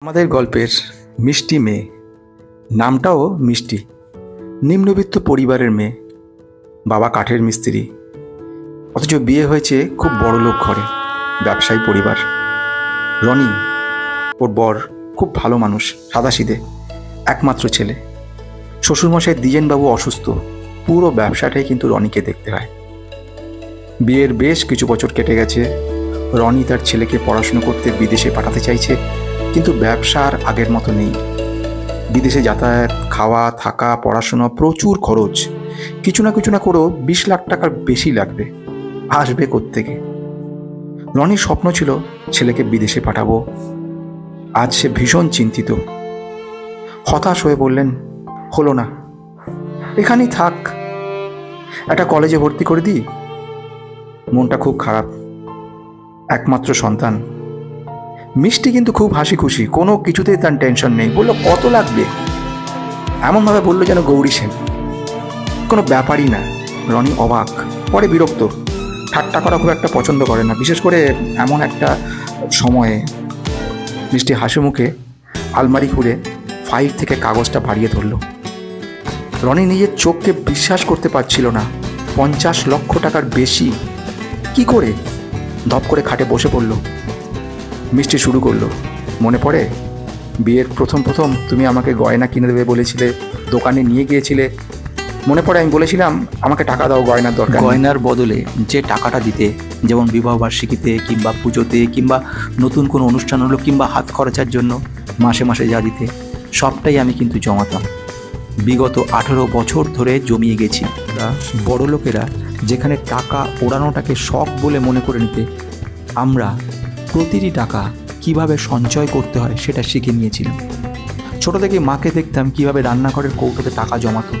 আমাদের গল্পের মিষ্টি মেয়ে। নামটাও মিষ্টি। নিম্নবিত্ত পরিবারের মেয়ে। বাবা কাঠের মিস্ত্রি। অথচ বিয়ে হয়েছে খুব বড় লোক ঘরে, ব্যবসায়ী পরিবার। রনি, ওর বর খুব ভালো মানুষ সাদাসিদে একমাত্র ছেলে। শ্বশুরমশাই দ্বিজেনবাবু অসুস্থ, পুরো ব্যবসাটাই কিন্তু রনিকে দেখতে হয়। বিয়ের বেশ কিছু বছর কেটে গেছে। রনি তার ছেলেকে পড়াশুনো করতে বিদেশে পাঠাতে চাইছে। কিন্তু ব্যবসা আর আগের মতো নেই। বিদেশে যাতায়াত, খাওয়া, থাকা, পড়াশোনা প্রচুর খরচ। কিছু না কিছু না করেও বিশ লাখ টাকার বেশি লাগবে। আসবে কোত্থেকে? রনির স্বপ্ন ছিল ছেলেকে বিদেশে পাঠাবো। আজ সে ভীষণ চিন্তিত। হতাশ হয়ে বললেন, হলো না। এখানেই থাক। একটা কলেজে ভর্তি করে দিই? মনটা খুব খারাপ। একমাত্র সন্তান। মিষ্টি কিন্তু খুব হাসি খুশি, কোনো কিছুতেই তার টেনশন নেই। বলল, কত লাগবে? এমনভাবে বলল যেন গৌরী সেন। কোনো ব্যাপারই না, রনি অবাক, পরে বিরক্ত। ঠাট্টা করা খুব একটা পছন্দ করে না, বিশেষ করে এমন একটা সময়ে। মিষ্টি হাসি মুখে আলমারি খুলে ফাইল থেকে কাগজটা বাড়িয়ে ধরলো। রনি নিজের চোখকে বিশ্বাস করতে পারছিল না, পঞ্চাশ লক্ষ টাকার বেশি। কি করে? ধপ করে খাটে বসে পড়ল। মিষ্টি শুরু করল। মনে পড়ে? বিয়ের প্রথম প্রথম তুমি আমাকে গয়না কিনে দেবে বলেছিলে, দোকানে নিয়ে গিয়েছিলে। মনে পড়ে আমি বলেছিলাম, আমাকে টাকা দাও, গয়নার দরকার গয়নার বদলে যে টাকাটা দিতে, যেমন বিবাহ বার্ষিকীতে কিংবা পুজোতে কিংবা নতুন কোনো অনুষ্ঠান হলো কিংবা হাত খরচার জন্য মাসে মাসে যা দিতে, সবটাই আমি কিন্তু জমাতাম। বিগত আঠেরো বছর ধরে জমিয়ে গেছি। বড় লোকেরা যেখানে টাকা ওড়ানোটাকে শখ বলে মনে করে নিতে, আমরা প্রতিটি টাকা কীভাবে সঞ্চয় করতে হয় সেটা শিখে নিয়েছিলাম। ছোট থেকে মাকে দেখতাম কীভাবে রান্নাঘরের কৌটোতে টাকা জমাতো।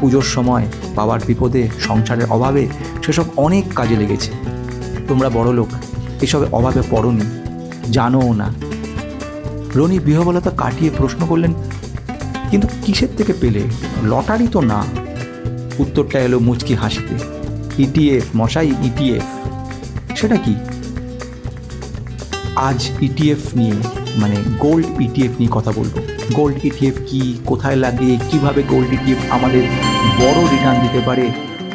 পুজোর সময় বাবার বিপদে, সংসারের অভাবে সেসব অনেক কাজে লেগেছে। তোমরা বড় লোক, এসবে অভাবে পড়নি, জানোও না। রনি বিহবলতা কাটিয়ে প্রশ্ন করলেন, কিন্তু কিসের থেকে পেলে? লটারি তো না। উত্তরটা এলো মুচকি হাসিতে। ইটিএফ মশাই ইটিএফ সেটা কি? আজ ইটিএফ নিয়ে মানে গোল্ড ইটিএফ নিয়ে কথা বলব গোল্ড ইটিএফ কি কোথায় লাগে কীভাবে গোল্ড ইটিএফ আমাদের বড় রিটার্ন দিতে পারে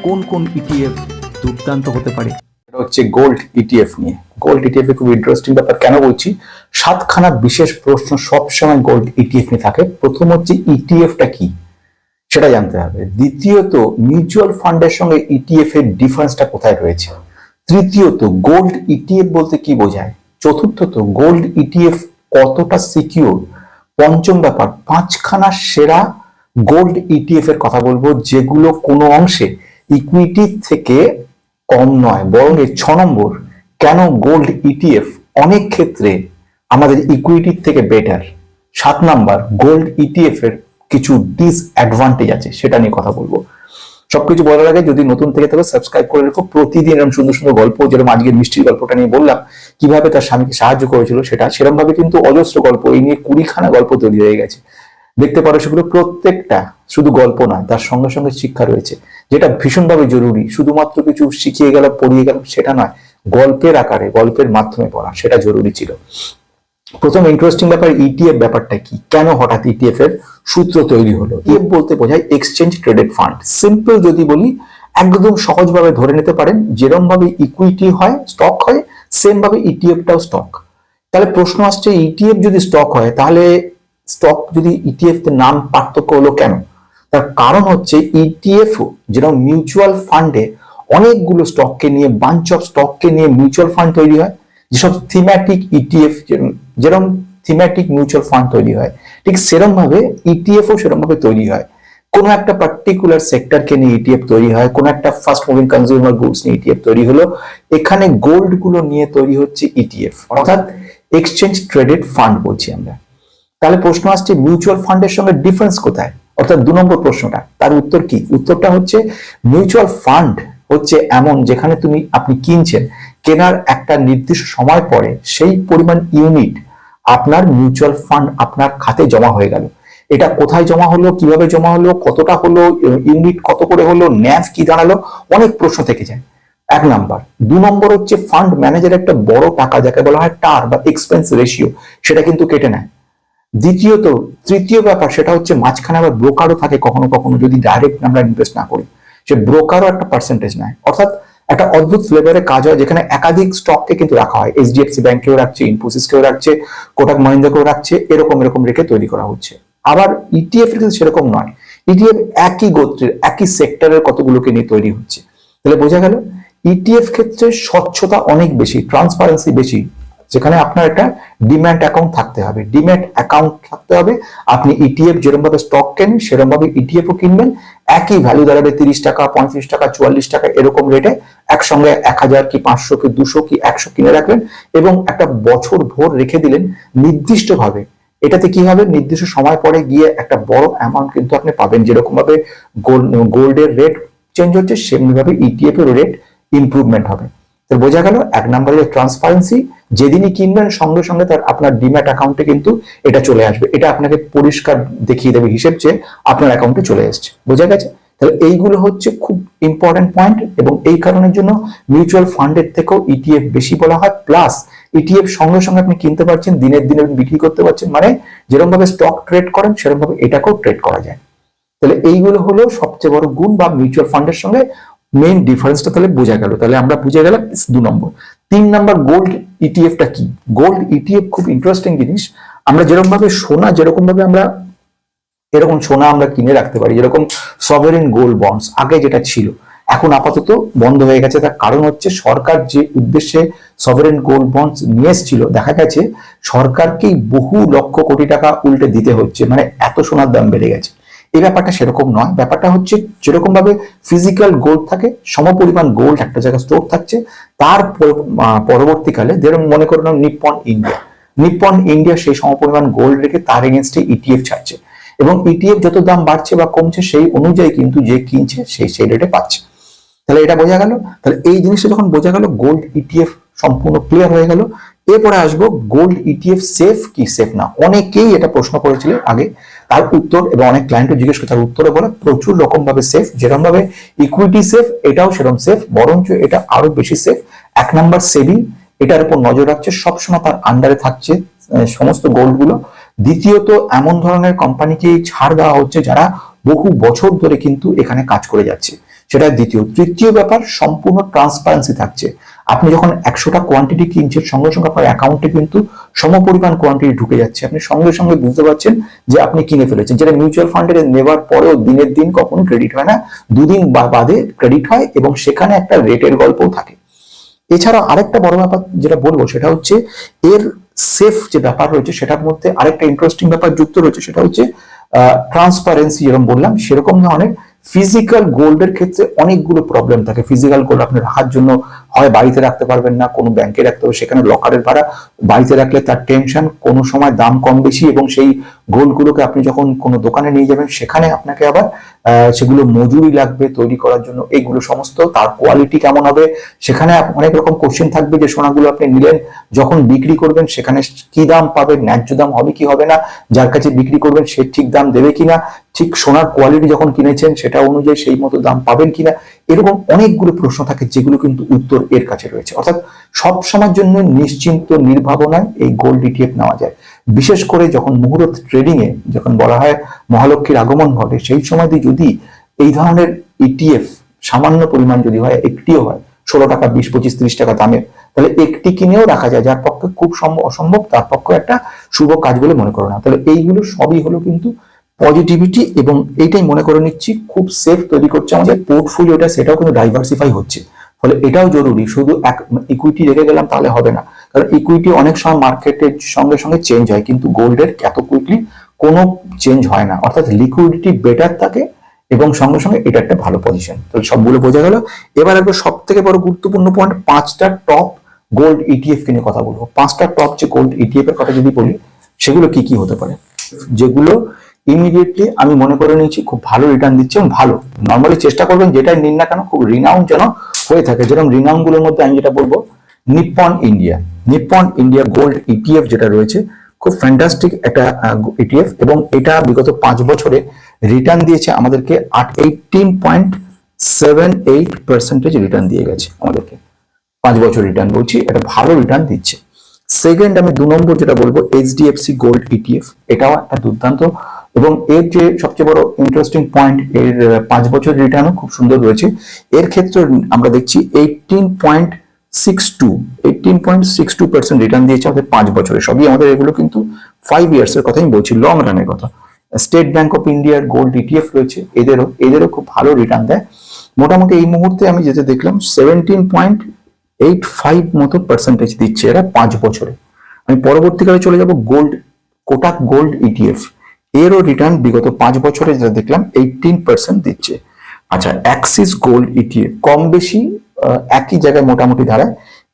কোন কোন ইটিএফ দুর্দান্ত হতে পারে হচ্ছে গোল্ড ইটিএফ নিয়ে গোল্ড ইটিএফ খুব ইন্টারেস্টিং ব্যাপার কেন বলছি সাতখানা বিশেষ প্রশ্ন সবসময় গোল্ড ইটিএফ নিয়ে থাকে প্রথম হচ্ছে ইটিএফটা কি সেটা জানতে হবে দ্বিতীয়ত মিউচুয়াল ফান্ডের সঙ্গে ইটিএফ এর ডিফারেন্সটা কোথায় রয়েছে তৃতীয়ত গোল্ড ইটিএফ বলতে কি বোঝায় চতুর্থত গোল্ড ইটিএফ কতটা সিকিউর পঞ্চম ব্যাপার, পাঁচখানা সেরা গোল্ড ইটিএফ এর কথা বলব, যেগুলো কোনো অংশে ইকুইটি থেকে কম নয়, বরং এর ছ নম্বর, কেন গোল্ড ইটিএফ অনেক ক্ষেত্রে আমাদের ইকুইটির থেকে বেটার সাত নাম্বার গোল্ড ইটিএফ এর কিছু ডিসঅ্যাডভান্টেজ আছে, সেটা নিয়ে কথা বলব। সবকিছু বলার আগে যদি নতুন থেকে তবে সাবস্ক্রাইব করে রেখো। প্রতিদিন এরকম সুন্দর সুন্দর গল্প, যেরকম আজকের মিষ্টির গল্পটা নিয়ে বললাম কীভাবে তার স্বামীকে সাহায্য করেছিল সেটা সেরকম ভাবে কিন্তু অজস্র গল্প, এই নিয়ে কুড়িখানা গল্প তৈরি হয়ে গেছে। দেখতে পারো সেগুলো প্রত্যেকটা শুধু গল্প নয়, তার সঙ্গে সঙ্গে শিক্ষা রয়েছে, যেটা ভীষণভাবে জরুরি। শুধুমাত্র কিছু শিখিয়ে গেল পড়িয়ে গেল সেটা নয়, গল্পের আকারে, গল্পের মাধ্যমে পড়া, সেটা জরুরি ছিল। প্রথম ইন্টারেস্টিং ব্যাপার ইটিএফ ব্যাপারটা কি? কেন হঠাৎ ইটিএফ এর সূত্র তৈরি হলো? ইএফ বলতে বোঝায় এক্সচেঞ্জ ট্রেডেড ফান্ড সিম্পল যদি বলি, একদম সহজভাবে ধরে নিতে পারেন যেরকম ভাবে ইকুইটি হয় স্টক হয় সেম ভাবে ইটিএফটাও স্টক তাহলে প্রশ্ন আসছে ইটিএফ যদি স্টক হয়, তাহলে স্টক যদি ইটিএফ এর নাম পার্থক্য হলো কেন? তার কারণ হচ্ছে ইটিএফ যেরকম মিউচুয়াল ফান্ডে অনেকগুলো স্টককে নিয়ে বাঞ্চ অফ স্টককে নিয়ে মিউচুয়াল ফান্ড তৈরি হয়। যেসব থিম্যাটিক ইটিএফ যেরকম থিম্যাটিক মিউচুয়াল ফান্ড তৈরি হয়, ঠিক সেরকম ভাবে ইটিএফ ও সেরকম ভাবে তৈরি হয়। কোনো একটা পার্টিকুলার সেক্টরকে নিয়ে ইটিএফ তৈরি হয়, কোনো একটা ফাস্ট মুভিং কনজিউমার গুডস নিয়ে ইটিএফ তৈরি হলো, এখানে গোল্ডগুলো নিয়ে তৈরি হচ্ছে ইটিএফ অর্থাৎ এক্সচেঞ্জ ট্রেডেড ফান্ড বলছি আমরা। তাহলে প্রশ্ন আসছে মিউচুয়াল ফান্ডের সঙ্গে ডিফারেন্স কোথায়? অর্থাৎ দু নম্বর প্রশ্নটা, তার উত্তর কি? উত্তরটা হচ্ছে মিউচুয়াল ফান্ড হচ্ছে এমন যেখানে তুমি, আপনি কিনছেন, কেনার একটা নির্দিষ্ট সময় পরে সেই পরিমাণ ইউনিট আপনার মিউচুয়াল ফান্ড আপনার খাতে জমা হয়ে গেল। এটা কোথায় জমা হলো, কীভাবে জমা হলো, কতটা হলো ইউনিট কত করে হলো ন্যাভ কি দাঁড়াল অনেক প্রশ্ন থেকে যায়। এক নাম্বার, দু নম্বর হচ্ছে ফান্ড ম্যানেজার একটা বড় টাকা যাকে বলা হয় টার বা এক্সপেন্স রেশিও সেটা কিন্তু কেটে নেয়। দ্বিতীয়ত, তৃতীয় ব্যাপার সেটা হচ্ছে মাঝখানে আবার ব্রোকারও থাকে কখনো কখনো যদি ডাইরেক্ট আমরা ইনভেস্ট না করি, সে ব্রোকারও একটা পার্সেন্টেজ নেয়। অর্থাৎ একটা অদ্ভুত ফ্লেভারে কাজ হয় যেখানে একাধিক স্টককে কিন্তু রাখা হয়। এইচডিএফসি ব্যাংকেও রাখছে ইনফোসিসকেও রাখছে কোটাক মহিন্দ্রাকেও রাখছে, এরকম এরকম রেখে তৈরি করা হচ্ছে। আবার ইটিএফ এর কিন্তু সেরকম নয়। ইটিএফ একই গোত্রের, একই সেক্টরের কতগুলোকে নিয়ে তৈরি হচ্ছে। তাহলে বোঝা গেল ইটিএফ ক্ষেত্রে স্বচ্ছতা অনেক বেশি ট্রান্সপারেন্সি বেশি, যেখানে আপনার একটা ডিম্যাট অ্যাকাউন্ট থাকতে হবে। ডিম্যাট অ্যাকাউন্ট থাকতে হবে, আপনি ইটিএফ যেরকম ভাবে স্টক কেনেন সেরকম ভাবে ইটিএফ ও কিনবেন। একই ভ্যালু দাঁড়াবে তিরিশ টাকা, পঁয়ত্রিশ টাকা, চুয়াল্লিশ টাকা, এরকম রেটে একসঙ্গে এক হাজার কি পাঁচশো কি দুশো কি একশো কিনে রাখলেন এবং একটা বছর ভোর রেখে দিলেন নির্দিষ্টভাবে। এটাতে কি হবে? নির্দিষ্ট সময় পরে গিয়ে একটা বড় অ্যামাউন্ট কিন্তু আপনি পাবেন। যেরকম ভাবে গোল্ডের রেট চেঞ্জ হচ্ছে, সেমনি ভাবে ইটিএফ এর রেট ইমপ্রুভমেন্ট হবে। তো বোঝা গেল, এক নম্বরে ট্রান্সপারেন্সি যেদিনই কিনবেন, সঙ্গে সঙ্গে তার আপনার ডিম্যাট অ্যাকাউন্টে কিন্তু এটা চলে আসবে। এটা আপনাকে পরিষ্কার দেখিয়ে দেবে হিসেব যে আপনার অ্যাকাউন্টে চলে এসছে। বোঝা গেছে? তাহলে এইগুলো হচ্ছে খুব ইম্পর্টেন্ট পয়েন্ট এবং এই কারণের জন্য মিউচুয়াল ফান্ডের থেকেও ইটিএফ বেশি বলা হয়। প্লাস ইটিএফ সঙ্গে সঙ্গে আপনি কিনতে পারছেন, দিনের দিনে বিক্রি করতে পারছেন মানে যেরকম ভাবে স্টক ট্রেড করেন সেরকম ভাবে এটাকেও ট্রেড করা যায়। তাহলে এইগুলো হলো সবচেয়ে বড় গুণ বা মিউচুয়াল ফান্ডের সঙ্গে মেইন ডিফারেন্সটা তাহলে বোঝা গেল। তাহলে আমরা বুঝে গেলাম দু নম্বর। তিন নম্বর গোল্ড ইটিএফটা কি? গোল্ড ইটিএফ খুব ইন্টারেস্টিং জিনিস। আমরা যেরকম ভাবে সোনা যেরকম ভাবে আমরা, এরকম সোনা আমরা কিনে রাখতে পারি, যেরকম সভারেন গোল্ড বন্ডস আগে যেটা ছিল। এখন আপাতত বন্ধ হয়ে গেছে। তার কারণ হচ্ছে সরকার যে উদ্দেশ্যে সভারেন গোল্ড বন্ডস নিয়ে এসেছিল, দেখা গেছে সরকারকেই বহু লক্ষ কোটি টাকা উল্টে দিতে হচ্ছে মানে এত সোনার দাম বেড়ে গেছে। এই ব্যাপারটা সেরকম নয়, ব্যাপারটা হচ্ছে যেরকম ভাবে ফিজিক্যাল গোল্ড থাকে, সমপরিমাণ গোল্ড একটা জায়গায় স্টোর থাকছে, তার পরবর্তীকালে যেরকম মনে করুন নিপ্পন ইন্ডিয়া নিপ্পন ইন্ডিয়া সেই সমপরিমাণ গোল্ড রেখে তার এগেনস্টে ইটিএফ ছাড়ছে। এবং ইটিএফ যত দাম বাড়ছে বা কমছে, সেই অনুযায়ী কিন্তু যে কিনছে, সেই সেই রেটে পাচ্ছে। তাহলে এটা বোঝা গেল। তাহলে এই জিনিসটা যখন বোঝা গেল গোল্ড ইটিএফ সম্পূর্ণ ক্লিয়ার হয়ে গেল। এরপরে আসব গোল্ড ইটিএফ সেফ কি সেফ না? অনেকেই এটা প্রশ্ন করেছিলেন আগে। তার উত্তর, এবং অনেক ক্লায়েন্টও জিজ্ঞেস করে, তার উত্তরে বলে, প্রচুর রকম ভাবে সেফ যেরকম ভাবে ইকুইটি সেফ এটাও সেরকম সেফ বরঞ্চ এটা আরও বেশি সেফ এক নাম্বার সেবি এটার উপর নজর রাখছে, সবসময় তার আন্ডারে থাকছে সমস্ত গোল্ডগুলো। দ্বিতীয়ত, এমন ধরনের কোম্পানিকে ছাড় দেওয়া হচ্ছে যারা বহু বছর ধরে কিন্তু এখানে কাজ করে যাচ্ছে। সেটা দ্বিতীয়। তৃতীয় ব্যাপার, সম্পূর্ণ ট্রান্সপারেন্সি থাকছে। আপনি যখন একশোটা কোয়ান্টিটি কিনছেন, সঙ্গে সঙ্গে আপনার অ্যাকাউন্টে কিন্তু সমপরিমাণ কোয়ান্টিটি ঢুকে যাচ্ছে। আপনি সঙ্গে সঙ্গে বুঝতে পারছেন যে আপনি কিনে ফেলেছেন। যেটা মিউচুয়াল ফান্ডের নেওয়ার পরেও দিনের দিন কখনো ক্রেডিট হয় না, দুদিন বাদে ক্রেডিট হয় এবং সেখানে একটা রেটের গল্পও থাকে। এছাড়া আরেকটা বড় ব্যাপার যেটা বলব, সেটা হচ্ছে এর সেফ যে ব্যাপার রয়েছে, সেটার মধ্যে আরেকটা ইন্টারেস্টিং ব্যাপার যুক্ত রয়েছে, সেটা হচ্ছে ট্রান্সপারেন্সি যেরকম বললাম, সেরকম ধরনের ফিজিক্যাল গোল্ডের ক্ষেত্রে অনেকগুলো প্রবলেম থাকে। ফিজিক্যাল গোল্ড আপনার রাখার জন্য হয় বাড়িতে রাখতে পারবেন না, কোনো ব্যাংকে রাখতে হবে, সেখানে লকারের ভাড়া। বাড়িতে রাখলে তার টেনশন কোনো সময় দাম কম বেশি এবং সেই গোল্ডগুলোকে আপনি যখন কোনো দোকানে নিয়ে যাবেন, সেখানে আপনাকে আবার সেগুলো মজুরি লাগবে তৈরি করার জন্য। এইগুলো সমস্ত, তার কোয়ালিটি কেমন হবে, সেখানে অনেক রকম কোশ্চেন থাকবে যে সোনাগুলো আপনি নিলেন, যখন বিক্রি করবেন, সেখানে কি দাম পাবেন, ন্যায্য দাম হবে কি হবে না, যার কাছে বিক্রি করবেন, সে ঠিক দাম দেবে কিনা, ঠিক সোনার কোয়ালিটি যখন কিনেছেন, সেটা অনুযায়ী সেই মতো দাম পাবেন কিনা, এরকম অনেকগুলো প্রশ্ন থাকে, যেগুলো কিন্তু উত্তর এর কাছে রয়েছে। অর্থাৎ সব সময়ের জন্য নিশ্চিন্ত নির্ভাবনায় এই গোল্ড ইটিএফ নেওয়া যায়। বিশেষ করে যখন মুহূর্ত ট্রেডিং এ যখন বলা হয় মহালক্ষীর আগমন ঘটে, সেই সময় যদি এই ধরনের ইটিএফ সামান্য পরিমাণ যদি হয়, একটিও হয়, ষোলো টাকা, বিশ, পঁচিশ, ত্রিশ টাকা দামের, তাহলে একটি কিনেও রাখা যায়, যার পক্ষে খুব সম্ভব অসম্ভব, তার পক্ষে একটা শুভ কাজ বলে মনে করো না। তাহলে এইগুলো সবই হলো কিন্তু পজিটিভিটি এবং এইটাই মনে করে নিচ্ছি, খুব সেফ তৈরি করছে আমাদের পোর্টফোলিওটা সেটাও কিন্তু ডাইভার্সিফাই হচ্ছে। ফলে এটাও জরুরি। শুধু এক ইকুইটি রেখে গেলাম তাহলে হবে না। কারণ ইকুইটি অনেক সময় মার্কেটের সঙ্গে সঙ্গে চেঞ্জ হয়। কিন্তু গোল্ডের এত কুইকলি কোনো চেঞ্জ হয় না। অর্থাৎ লিকুইডিটি বেটার থাকে এবং সঙ্গে সঙ্গে এটা একটা ভালো পজিশন তো সবগুলো বোঝা গেল। এবার একবার সব থেকে বড় গুরুত্বপূর্ণ পয়েন্ট পাঁচটা টপ গোল্ড ইটিএফ কিনে কথা বলব। পাঁচটা টপ যে গোল্ড ইটিএফ এর কথা যদি বলি, সেগুলো কি কি হতে পারে? যেগুলো ইমিডিয়েটলি আমি মনে করে নিয়েছি খুব ভালো রিটার্ন দিচ্ছে এবং ভালো। নর্মালি চেষ্টা করবেন যেটাই নিন না কেন, খুব রিনাউন্ড যেন হয়ে থাকে। যেরকম রিনাউনগুলোর মধ্যে আমি যেটা বলব, Nippon India. Nippon India gold ETF যেটা রয়েছে, খুব ফ্যান্টাস্টিক একটা ইটিএফ এবং এটা বিগত পাঁচ বছরে রিটার্ন দিয়েছে আমাদেরকে আট eighteen point seven eight percentage return দিয়ে গেছে আমাদেরকে। পাঁচ বছর রিটার্ন বলছি এটা ভালো রিটার্ন দিচ্ছে। সেকেন্ড আমি দু নম্বর যেটা বলব এইচডিএফসি গোল্ড ইটিএফ এটাও একটা দুর্দান্ত এবং এর যে সবচেয়ে বড় ইন্টারেস্টিং পয়েন্ট এর পাঁচ বছর রিটার্নও খুব সুন্দর রয়েছে। এর ক্ষেত্রে আমরা দেখছি eighteen point six two eighteen point six two percent return দিয়েছে আমাদের পাঁচ বছরে। সবই আমাদের এগুলো কিন্তু ফাইভ ইয়ার্স এর কথাই বলছি লং রানের কথা। স্টেট ব্যাংক অফ ইন্ডিয়ার গোল্ড ইটিএফ রয়েছে, এদেরও এদেরও খুব ভালো রিটার্ন দেয়। মোটামুটি এই মুহূর্তে আমি যেতে দেখলাম সেভেন্টিন পয়েন্ট এইট ফাইভ মতো পার্সেন্টেজ দিচ্ছে এরা পাঁচ বছরে। আমি পরবর্তীকালে চলে যাব গোল্ড কোটাক গোল্ড ইটিএফ এরও রিটার্ন বিগত পাঁচ বছরে যেটা দেখলাম এইটিন পার্সেন্ট দিচ্ছে। আচ্ছা অ্যাক্সিস গোল্ড ইটিএফ কম বেশি একই জায়গায় মোটামুটি দাঁড়ায়।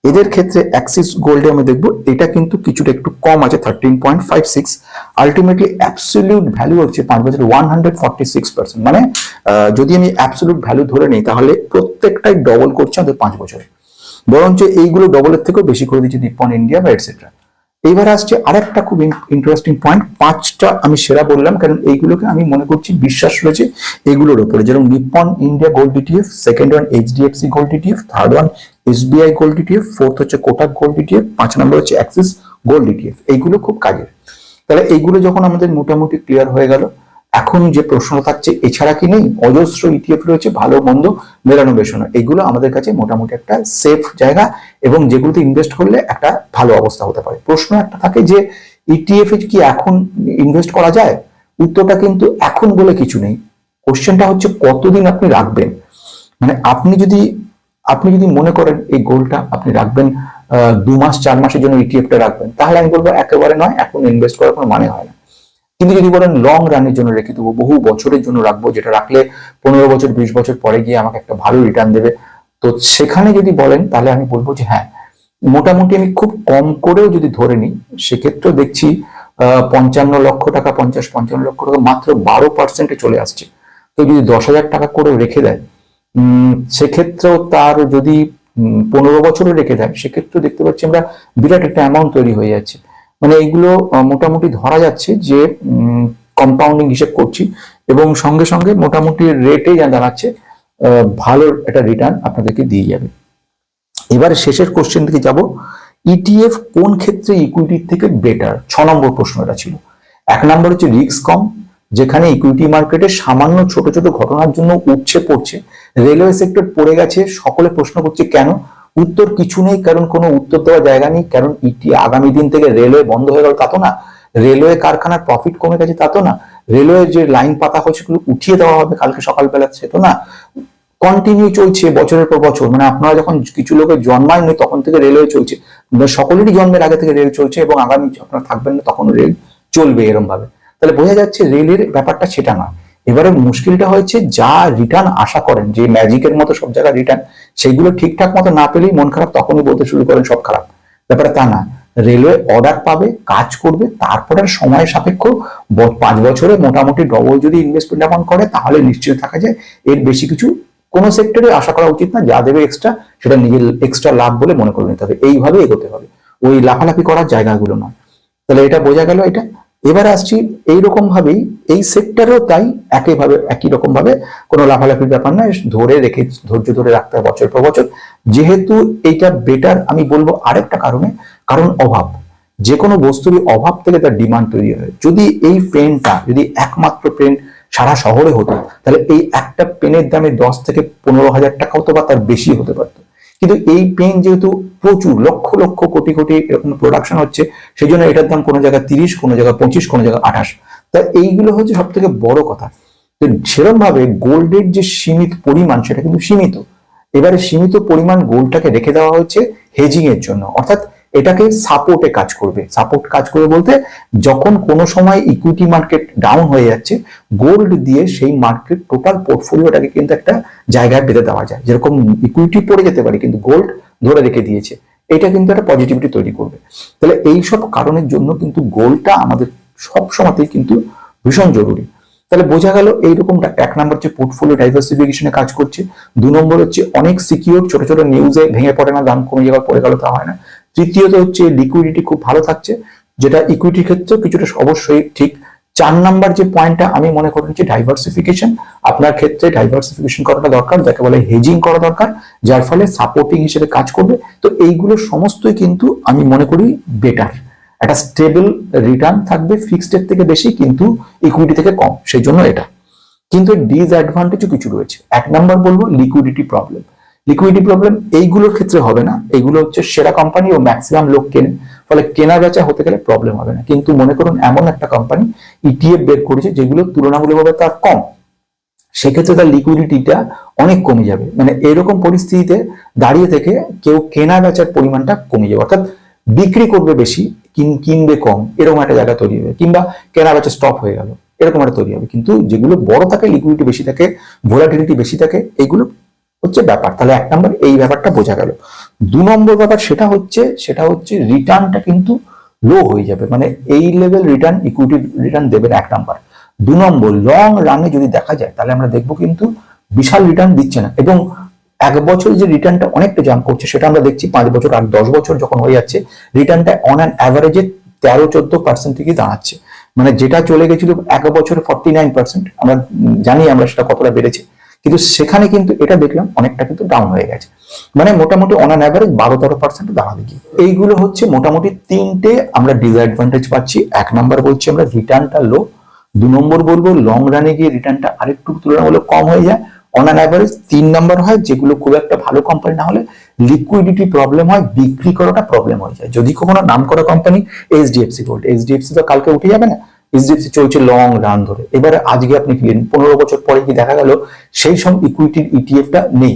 এদের ক্ষেত্রে অ্যাক্সিস গোল্ডে আমি দেখব, এটা কিন্তু কিছুটা একটু কম আছে thirteen point five six ultimately absolute value হচ্ছে পাঁচ বছর one hundred forty six percent মানে যদি আমি অ্যাবসলিউট ভ্যালু ধরে নিই, তাহলে প্রত্যেকটাই ডবল করছে আমাদের পাঁচ বছরে। বরঞ্চ এইগুলো ডবলের থেকেও বেশি করে দিচ্ছে নিপ্পন ইন্ডিয়া বা এটসেট্রা এইবার আসছে আর একটা খুব ইন্টারেস্টিং পয়েন্ট পাঁচটা আমি সেরা বললাম, কারণ এইগুলোকে আমি মনে করছি, বিশ্বাস রয়েছে এগুলোর উপরে। যেরকম Nippon India gold ETF second one HDFC gold ETF third one SBI gold ETF fourth হচ্ছে কোটাক গোল্ড ডিটিএফ পাঁচ নম্বর হচ্ছে অ্যাক্সিস গোল্ড ডিটিএফ এইগুলো খুব কাজের। তাহলে এইগুলো যখন আমাদের মোটামুটি ক্লিয়ার হয়ে গেল এখন যে প্রশ্ন থাকছে, এছাড়া কি নেই? অজস্র ইটিএফ রয়েছে, ভালো, মন্দ, মেলানো বেশানো এগুলো আমাদের কাছে মোটামুটি একটা সেফ জায়গা এবং যেগুলোতে ইনভেস্ট করলে একটা ভালো অবস্থা হতে পারে। প্রশ্ন একটা থাকে যে ইটিএফ এ কি এখন ইনভেস্ট করা যায়? উত্তরটা কিন্তু এখন বলে কিছু নেই। কোশ্চেনটা হচ্ছে, কতদিন আপনি রাখবেন? মানে আপনি যদি আপনি যদি মনে করেন এই গোলটা আপনি রাখবেন দু মাস, চার মাসের জন্য ইটিএফটা রাখবেন, তাহলে আমি বলব একেবারে নয়, এখন ইনভেস্ট করার কোনো মানে হয় না। কিন্তু যদি বলেন লং রানের জন্য রেখে দেবো, বহু বছরের জন্য রাখব, যেটা রাখলে পনেরো বছর, বিশ বছর পরে গিয়ে আমাকে একটা ভালো রিটার্ন দেবে। তো সেখানে যদি বলেন, তাহলে আমি বলব যে হ্যাঁ মোটামুটি আমি খুব কম করেও যদি ধরে নিই, সেক্ষেত্রেও দেখছি পঞ্চান্ন লক্ষ টাকা, পঞ্চাশ, পঞ্চান্ন লক্ষ টাকা মাত্র বারো পার্সেন্টে চলে আসছে। তো যদি দশ হাজার টাকা করেও রেখে দেয় সেক্ষেত্রেও তার যদি পনেরো বছরও রেখে দেয়, সেক্ষেত্রেও দেখতে পাচ্ছি আমরা বিরাট একটা অ্যামাউন্ট তৈরি হয়ে যাচ্ছে। মানে এইগুলো আহ, মোটামুটি ধরা যাচ্ছে যে কম্পাউন্ডিং হিসেব করছি এবং সঙ্গে সঙ্গে মোটামুটি রেটে যা দাঁড়াচ্ছে ভালো একটা রিটার্ন আপনাদেরকে দিয়ে যাবে। এবারে শেষের কোশ্চেন দিকে যাব। ইটিএফ কোন ক্ষেত্রে ইকুইটির থেকে বেটার ছ নম্বর প্রশ্ন এটা ছিল। এক নম্বর হচ্ছে রিস্ক কম যেখানে ইকুইটি মার্কেটে সামান্য ছোট ছোট ঘটনার জন্য উঠছে পড়ছে। রেলওয়ে সেক্টর পড়ে গেছে সকলে প্রশ্ন করছে কেন? উত্তর কিছু নেই, কারণ কোনো উত্তর দেওয়ার জায়গা নেই, কারণ ইটি আগামী দিন থেকে রেলওয়ে বন্ধ হয়ে গেল, তা তো না। রেলওয়ে কারখানার প্রফিট কমে গেছে, তা তো না। রেলওয়ে যে লাইন পাতা হয়েছে, সেগুলো উঠিয়ে দেওয়া হবে কালকে সকালবেলা, সে তো না। কন্টিনিউ চলছে বছরের পর বছর মানে আপনারা যখন কিছু লোকের জন্মায়নি, তখন থেকে রেলওয়ে চলছে। সকলেরই জন্মের আগে থেকে রেল চলছে, এবং আগামী আপনারা থাকবেন না তখন রেল চলবে এরম ভাবে তাহলে বোঝা যাচ্ছে রেলের ব্যাপারটা সেটা না এবারে মুশকিলটা হয়েছে যা রিটার্ন আশা করেন, যে ম্যাজিকের মতো সব জায়গায় রিটার্ন সেগুলো ঠিকঠাক মতো না পেলেই মন খারাপ তখনই বলতে শুরু করেন সব খারাপ। ব্যাপারে তা না রেলওয়ে অর্ডার পাবে, কাজ করবে, তারপরে সময় সাপেক্ষ পাঁচ বছরে মোটামুটি ডবল যদি ইনভেস্টমেন্ট অ্যামাউন্ট করে, তাহলে নিশ্চয়ই থাকা যায়। এর বেশি কিছু কোনো সেক্টরে আশা করা উচিত না, যা দেবে এক্সট্রা সেটা নিজের এক্সট্রা লাভ বলে মনে করে নিতে হবে। এইভাবে এগোতে হবে। ওই লাফালাফি করার জায়গাগুলো নয়। তাহলে এটা বোঝা গেল এটা। এবার আসছি এইরকম ভাবেই, এই সেক্টরেও তাই একইভাবে একই রকম ভাবে কোনো লাফালাফির ব্যাপার নয়। ধরে রেখে, ধৈর্য ধরে রাখতে হয় বছর পর বছর। যেহেতু এইটা বেটার আমি বলব আরেকটা কারণে, কারণ অভাব। যে কোনো বস্তুরই অভাব থেকে তার ডিমান্ড তৈরি হয়। যদি এই পেনটা, যদি একমাত্র পেন সারা শহরে হতো, তাহলে এই একটা পেনের দামে দশ থেকে পনেরো হাজার টাকা হতো বা তার বেশি হতে পারতো। কিন্তু এই পেন যেহেতু প্রচুর, লক্ষ লক্ষ, কোটি কোটি এরকম প্রোডাকশন হচ্ছে সেই জন্য এটার দাম কোনো জায়গায় তিরিশ, কোনো জায়গায় পঁচিশ, কোনো জায়গায় আঠাশ। তা এইগুলো হচ্ছে সব থেকে বড় কথা। তো সেরকম ভাবে গোল্ডের যে সীমিত পরিমাণ, সেটা কিন্তু সীমিত। এবারে সীমিত পরিমাণ গোল্ডটাকে রেখে দেওয়া হচ্ছে হেজিং এর জন্য। অর্থাৎ এটাকে সাপোর্টে কাজ করবে। সাপোর্ট কাজ করবে বলতে যখন কোনো সময় ইকুইটি মার্কেট ডাউন হয়ে যাচ্ছে গোল্ড দিয়ে সেই মার্কেট টোটাল পোর্টফোলিওটাকে কিন্তু একটা জায়গায় পেতে দেওয়া যায়। যেরকম ইকুইটি পড়ে যেতে পারে, কিন্তু গোল্ড ধরে রেখে দিয়েছে। এটা কিন্তু একটা পজিটিভিটি তৈরি করবে। তাহলে এই সব কারণের জন্য কিন্তু গোল্ডটা আমাদের সব সময়তেই কিন্তু ভীষণ জরুরি। তাহলে বোঝা গেল এইরকমটা এক নম্বর হচ্ছে পোর্টফোলিও ডাইভার্সিফিকেশনে কাজ করছে। দু নম্বর হচ্ছে অনেক সিকিউর ছোট ছোট নিউজে ভেঙে পড়ে না, দাম কমে জায়গায় পড়ে গেল তা হয় না। তৃতীয়ত হচ্ছে লিকুইডিটি খুব ভালো থাকছে, যেটা ইকুইটির ক্ষেত্রে কিছুটা অবশ্যই ঠিক। চার নাম্বার যে পয়েন্টটা আমি মনে করি যে ডাইভার্সিফিকেশন আপনার ক্ষেত্রে ডাইভার্সিফিকেশন করাটা দরকার, যাকে বলে হেজিং করা দরকার, যার ফলে সাপোর্টিং হিসেবে কাজ করবে। তো এইগুলো সমস্তই কিন্তু আমি মনে করি বেটার একটা স্টেবল রিটার্ন থাকবে ফিক্সড এর থেকে বেশি, কিন্তু ইকুইটি থেকে কম, সেই জন্য এটা। কিন্তু ডিসঅ্যাডভান্টেজও কিছু রয়েছে। এক নাম্বার বলব লিকুইডিটি প্রবলেম লিকুইডিটি প্রবলেম এইগুলোর ক্ষেত্রে হবে না। এগুলো হচ্ছে সেরা কোম্পানি ও ম্যাক্সিমাম লোক কেনে। ফলে কেনা বেচা হতে গেলে প্রবলেম হবে না। কিন্তু মনে করুন, এমন একটা কোম্পানি ইটিএফ বের করেছে, যেগুলো তুলনামূলকভাবে তার কম। সেক্ষেত্রে তার লিকুইডিটিটা অনেক কমে যাবে। মানে এরকম পরিস্থিতিতে দাঁড়িয়ে থেকে কেউ কেনা বেচার পরিমাণটা কমে যাবে। অর্থাৎ বিক্রি করবে বেশি, কিন- কিনবে কম, এরকম একটা জায়গা তৈরি হবে। কিংবা কেনা বেচা স্টপ হয়ে গেল, এরকম একটা তৈরি হবে। কিন্তু যেগুলো বড় থাকে লিকুইডিটি বেশি থাকে ভোলাটিলিটি বেশি থাকে, এগুলো হচ্ছে ব্যাপার। তাহলে এক নম্বর এই ব্যাপারটা বোঝা গেল। দু নম্বর ব্যাপার সেটা হচ্ছে সেটা হচ্ছে রিটার্নটা কিন্তু লো হয়ে যাবে। মানে এই লেভেল রিটার্ন ইকুইটি রিটার্ন দেবেন এক নাম্বার। দু নম্বর লং রানে যদি দেখা যায়, তাহলে আমরা দেখব কিন্তু বিশাল রিটার্ন দিচ্ছে না। এবং এক বছর যে রিটার্নটা অনেকটা জাম্প করছে, সেটা আমরা দেখছি পাঁচ বছর আর দশ বছর যখন হয়ে যাচ্ছে রিটার্নটা অন অ্যান অ্যাভারেজে তেরো, চোদ্দ পার্সেন্ট থেকে দাঁড়াচ্ছে। মানে যেটা চলে গেছিল এক বছরে ফর্টি নাইন পার্সেন্ট আমরা জানি আমরা সেটা কতটা বেড়েছে। কিন্তু সেখানে কিন্তু এটা দেখলাম অনেকটা কিন্তু ডাউন হয়ে গেছে। মানে মোটামুটি অন অ্যান অ্যাভারেজ বারো তেরো পার্সেন্ট দাঁড়াবে কি এইগুলো হচ্ছে মোটামুটি তিনটে আমরা ডিসঅ্যাডভান্টেজ পাচ্ছি। এক নম্বর বলছি আমরা রিটার্নটা লো দু নম্বর বলব লং রানে গিয়ে রিটার্নটা আরেকটু তুলনামূলক কম হয়ে যায়। অন অ্যান অ্যাভারেজ তিন নম্বর হয়, যেগুলো খুব একটা ভালো কোম্পানি না হলে লিকুইডিটি প্রবলেম হয়, বিক্রি করাটা প্রবলেম হয়ে যায়। যদি কোনো নাম করা কোম্পানি এইচডিএফসি গোল্ড এইচডিএফসি তো কালকে উঠে যাবে না? এইচডিএফসি চলছে লং রান ধরে। এবারে আজকে আপনি কিনলেন পনেরো বছর পরে কি দেখা গেল, সেই সব ইকুইটির ইটিএফটা নেই।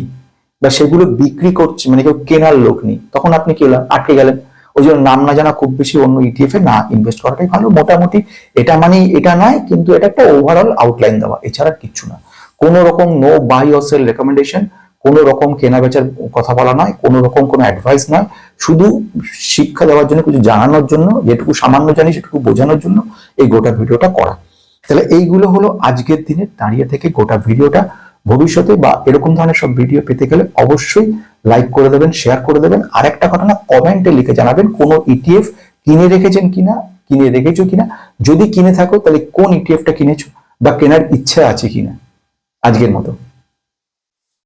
বা সেগুলো বিক্রি করছে মানে কেউ কেনার লোক নেই। তখন আপনি কি হলেন, আটকে গেলেন। ওই জন্য নাম না জানা খুব বেশি অন্য ইটিএফ এ না ইনভেস্ট করাটাই ভালো। মোটামুটি এটা মানে এটা নয়, কিন্তু এটা একটা ওভারঅল আউটলাইন দেওয়া। এছাড়া কিচ্ছু না। কোনো রকম no buy or sell recommendation কোনো রকম কেনা বেচার কথা বলা নয়, কোনো রকম কোনো অ্যাডভাইস নয়। শুধু শিক্ষা দেওয়ার জন্য, কিছু জানানোর জন্য, যেটুকু সামান্য জানি, সেটুকু বোঝানোর জন্য এই গোটা ভিডিওটা করা। তাহলে এইগুলো হলো আজকের দিনে দাঁড়িয়ে থেকে গোটা ভিডিওটা। ভবিষ্যতে বা এরকম ধরনের সব ভিডিও পেতে গেলে অবশ্যই লাইক করে দেবেন শেয়ার করে দেবেন। আর একটা ঘটনা কমেন্টে লিখে জানাবেন কোন ইটিএফ কিনে রেখেছেন কিনা, কিনে রেখেছো কিনা। যদি কিনে থাকো, তাহলে কোন ইটিএফটা কিনেছো বা কেনার ইচ্ছা আছে কিনা, আজকের মতো।